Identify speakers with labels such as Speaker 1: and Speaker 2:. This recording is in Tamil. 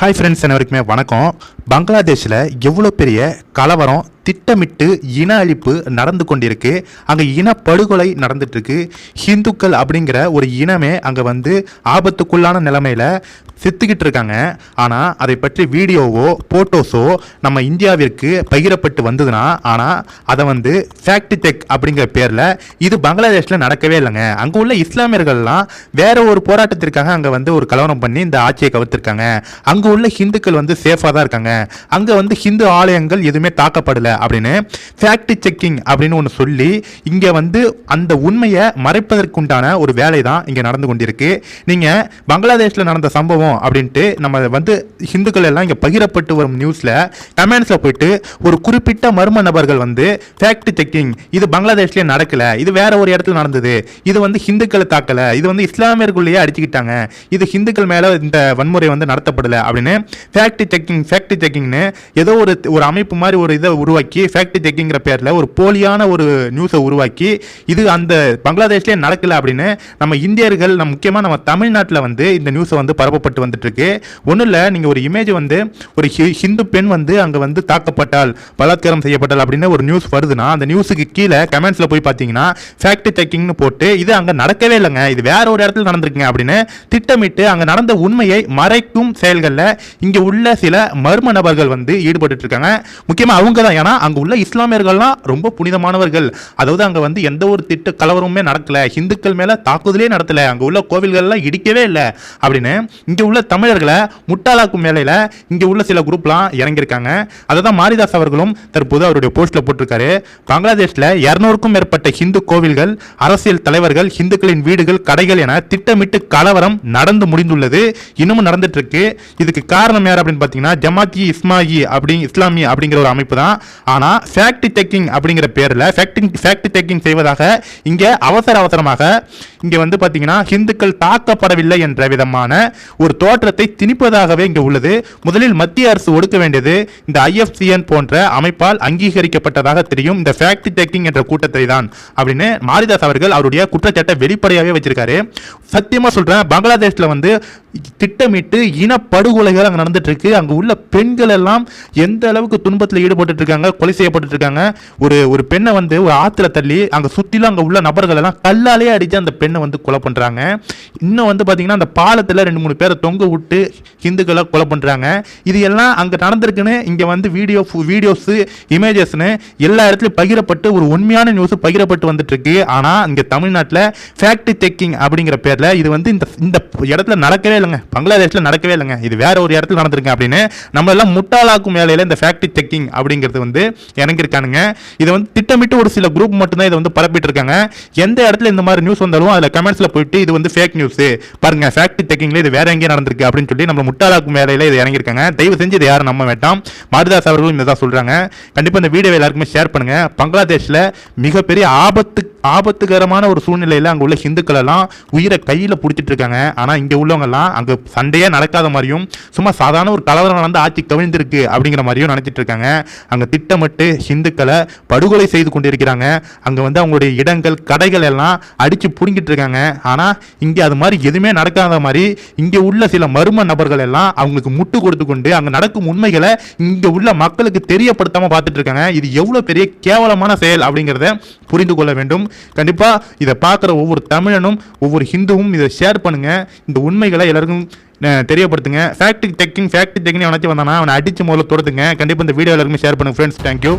Speaker 1: ஹாய் ஃப்ரெண்ட்ஸ் அனைவருக்குமே வணக்கம். பங்களாதேஷில் எவ்வளோ பெரிய கலவரம் திட்டமிட்டு இன அழிப்பு நடந்து கொண்டிருக்கு. அங்கே இன படுகொலை ஹிந்துக்கள் அப்படிங்கிற ஒரு இனமே அங்கே வந்து ஆபத்துக்குள்ளான நிலைமையில் செத்துக்கிட்டு இருக்காங்க. ஆனால் அதை பற்றி வீடியோவோ ஃபோட்டோஸோ நம்ம இந்தியாவிற்கு பகிரப்பட்டு வந்ததுன்னா ஆனால் அதை வந்து ஃபேக்ட் செக் அப்படிங்கிற பேரில் இது பங்களாதேஷில் நடக்கவே இல்லைங்க. அங்கே உள்ள இஸ்லாமியர்கள்லாம் வேற ஒரு போராட்டத்திற்காக அங்கே வந்து ஒரு கலவரம் பண்ணி இந்த ஆட்சியை கவிர்த்திருக்காங்க. அங்கே உள்ள ஹிந்துக்கள் வந்து சேஃபாக தான் இருக்காங்க. அங்கே வந்து ஹிந்து ஆலயங்கள் எதுவுமே தாக்கப்படலை. அப்படின்னு ஃபேக்ட் செக்கிங் அப்படின்னு ஒன்று சொல்லி இங்கே வந்து அந்த உண்மையை மறைப்பதற்குண்டான ஒரு வேலை தான் இங்கே நடந்து கொண்டிருக்கு. நீங்கள் பங்களாதேஷில் நடந்த சம்பவம் அப்படின்ட்டு நம்ம வந்து ஹிந்துக்கள் எல்லாம் இங்கே பகிரப்பட்டு வரும் நியூஸில் கமெண்ட்ஸில் போயிட்டு ஒரு குறிப்பிட்ட மர்ம நபர்கள் வந்து ஃபேக்ட் செக்கிங் இது பங்களாதேஷ்லேயே நடக்கலை இது வேற ஒரு இடத்துல நடந்தது இது வந்து ஹிந்துக்களை தாக்கலை இது வந்து இஸ்லாமியர்களுக்குள்ளேயே அடிச்சுக்கிட்டாங்க இது ஹிந்துக்கள் மேலே இந்த வன்முறை வந்து நடத்தப்படலை அப்படின்னு ஃபேக்ட் செக்கிங் ஃபேக்ட் செக்கிங்னு ஏதோ ஒரு ஒரு அமைப்பு மாதிரி ஒரு இதை உருவாக்கி ஃபேக்ட் செக்கிங்கிற பேரில் ஒரு போலியான ஒரு நியூஸை உருவாக்கி இது அந்த பங்களாதேஷ்லேயே நடக்கல அப்படின்னு நம்ம இந்தியர்கள் நம்ம முக்கியமாக நம்ம தமிழ்நாட்டில் வந்து இந்த நியூஸை வந்து பரப்பப்பட்டு வந்துட்டுருக்கு. ஒன்றும் இல்லை நீங்கள் ஒரு இமேஜ் வந்து ஒரு ஹி- ஹிந்து பெண் வந்து அங்கே வந்து தாக்கப்பட்டால் பலாத்காரம் செய்யப்பட்டால் அப்படின்னு ஒரு நியூஸ் வருதுன்னா அந்த நியூஸுக்கு கீழே கமெண்ட்ஸில் போய் பார்த்தீங்கன்னா ஃபேக்ட் செக்கிங்னு போட்டு இது அங்கே நடக்கவே இல்லைங்க இது வேற ஒரு இடத்துல நடந்திருக்குங்க அப்படின்னு திட்டமிட்டு அங்கே நடந்த உண்மையை மறைக்கும் செயல்களில் இங்கே உள்ள சில மர்ம நபர்கள் வந்து ஈடுபட்டு இருக்காங்க முக்கியமாக அவங்க தான் ஏன்னா அங்கே உள்ள இஸ்லாமியர்கள்லாம் ரொம்ப புனிதமானவர்கள். அதாவது அங்கே வந்து எந்த ஒரு திட்ட கலவரமுமே நடக்கலை. ஹிந்துக்கள் மேலே தாக்குதலே நடத்தலை. அங்கே உள்ள கோவில்கள்லாம் இடிக்கவே இல்லை. அப்படின்னு இங்கே உள்ள தமிழர்களை முட்டாளாக்கும் மேலையில் இங்கே உள்ள சில குரூப்லாம் இறங்கியிருக்காங்க. அதை தான் மாரிதாஸ் அவர்களும் தற்போது அவருடைய போஸ்ட்டில் போட்டிருக்காரு. பங்களாதேஷில் இரநூறுக்கும் மேற்பட்ட ஹிந்து கோவில்கள் அரசியல் தலைவர்கள் ஹிந்துக்களின் வீடுகள் கடைகள் என திட்டமிட்டு கலவரம் நடந்து முடிந்துள்ளது. இன்னமும் நடந்துட்டு இருக்கு இதுக்கு காரணம் யார் அப்படின்னு பார்த்தீங்கன்னா ஜமாத்தி இஸ்மாயி அப்படி இஸ்லாமி அப்படிங்கிற ஒரு அமைப்பு தான். ஆனால் ஃபேக்ட் செக்கிங் அப்படிங்கிற பேரில் ஃபேக்டிங் ஃபேக்ட் செக்கிங் செய்வதாக இங்கே அவசர அவசரமாக இங்கே வந்து பார்த்தீங்கன்னா ஹிந்துக்கள் தாக்கப்படவில்லை என்ற விதமான ஒரு தோற்றத்தை திணிப்பதாகவே இங்கே உள்ளது. முதலில் மத்திய அரசு ஒடுக்க வேண்டியது இந்த ஐஎஃப்சிஎன் போன்ற அமைப்பால் அங்கீகரிக்கப்பட்டதாக தெரியும். இந்த ஃபேக்ட் செக்கிங் என்ற கூட்டத்தை தான் அப்படின்னு மாரிதாஸ் அவர்கள் அவருடைய குற்றச்சாட்டை வெளிப்படையாகவே வச்சிருக்காரு. சத்தியமாக சொல்கிறேன் பங்களாதேஷ்ல வந்து திட்டமிட்டு இனப்படுகொலைகள் அங்கே நடந்துட்டு இருக்கு. அங்கே உள்ள பெண்கள் எல்லாம் எந்த அளவுக்கு துன்பத்தில் ஈடுபட்டு இருக்காங்க கொலை செய்யப்பட்டு இருக்காங்க ஒரு ஒரு பெண்ணை வந்து ஒரு ஆற்றுல தள்ளி அங்கே சுற்றிலும் அங்கே உள்ள நபர்கள் எல்லாம் கல்லாலே அடிச்சு அந்த பெண்ணை வந்து கொலை பண்ணுறாங்க இன்னும் வந்து பார்த்தீங்கன்னா அந்த பாலத்தில் ரெண்டு மூணு பேரை தொங்க விட்டு ஹிந்துக்களை கொலை பண்ணுறாங்க இது எல்லாம் அங்கே நடந்திருக்குன்னு இங்கே வந்து வீடியோ வீடியோஸு இமேஜஸ்னு எல்லா இடத்துலையும் பகிரப்பட்டு ஒரு உண்மையான நியூஸ் பகிரப்பட்டு வந்துட்டு இருக்கு இங்கே தமிழ்நாட்டில் ஃபேக்ட் செக்கிங் அப்படிங்கிற பேரில் இது வந்து இந்த இந்த இடத்துல நடக்கவே இல்லைங்க. பங்களாதேஷ்ல நடக்கவே இல்லைங்க. இது வேற ஒரு இடத்துல நடந்திருக்கு அப்படின்னு. நம்ம எல்லாம் முட்டாளாக்கும் வேலையில் இந்த ஃபேக்ட்ரி செக்கிங் அப்படிங்கிறது வந்து இறங்கியிருக்கானுங்க. இதை வந்து திட்டமிட்டு ஒரு சில குரூப் மட்டும்தான் இதை வந்து பரப்பிட்டு இருக்காங்க எந்த இடத்துல இந்த மாதிரி நியூஸ் வந்தாலும் அதில் கமெண்ட்ஸ்ல போயிட்டு இது வந்து ஃபேக் நியூஸ் பாருங்க ஃபேக்ட் செக்கிங்ல இது வேற எங்கேயும் நடந்திருக்கு அப்படின்னு சொல்லி நம்ம முட்டாளாக்கும் வேலையில் இது இறங்கியிருக்காங்க. தயவு செஞ்சு இதை யாரும் நம்ப வேண்டாம். மாரிதாஸ் அவர்களும் இதை தான் சொல்றாங்க. கண்டிப்பாக இந்த வீடியோ எல்லாருக்குமே ஷேர் பண்ணுங்க. பங்களாதேஷ்ல மிகப்பெரிய ஆபத்துக்கு ஆபத்துகரமான ஒரு சூழ்நிலையில் அங்கே உள்ள ஹிந்துக்கள் எல்லாம் உயிரை கையில் பிடிச்சிட்டு இருக்காங்க ஆனால் இங்கே உள்ளவங்கெல்லாம் அங்கே சண்டையே நடக்காத மாதிரியும் சும்மா சாதாரண ஒரு கலவரம் நடந்து ஆட்சி கவிழ்ந்திருக்கு அப்படிங்கிற மாதிரியும் நினச்சிட்டு இருக்காங்க அங்கே திட்டமிட்டு ஹிந்துக்களை படுகொலை செய்து கொண்டிருக்கிறாங்க. அங்கே வந்து அவங்களுடைய இடங்கள் கடைகள் எல்லாம் அடித்து பிடுங்கிட்டு இருக்காங்க ஆனால் இங்கே அது மாதிரி எதுவுமே நடக்காத மாதிரி இங்கே உள்ள சில மர்ம நபர்கள் எல்லாம் அவங்களுக்கு முட்டு கொடுத்து கொண்டு அங்கே நடக்கும் உண்மைகளை இங்கே உள்ள மக்களுக்கு தெரியப்படுத்தாமல் பார்த்துட்டு இருக்காங்க இது எவ்வளோ பெரிய கேவலமான செயல் அப்படிங்கிறத புரிந்து கொள்ள வேண்டும். கண்டிப்பா இதை பார்க்குற ஒவ்வொரு தமிழனும் ஒவ்வொரு ஹிந்துவும் இதை ஷேர் பண்ணுங்க. இந்த உண்மைகளை எல்லாருக்கும் தெரியப்படுத்துங்க. ஃபேக்ட் டெக்கிங் ஃபேக்ட் டெக்கிங் அவனாச்சும் வந்தானா அவனை அடித்து முதல்ல தொடுத்துங்க கண்டிப்பாக இந்த வீடியோ எல்லாருக்குமே ஷேர் பண்ணுங்கள் ஃப்ரெண்ட்ஸ் தேங்க்யூ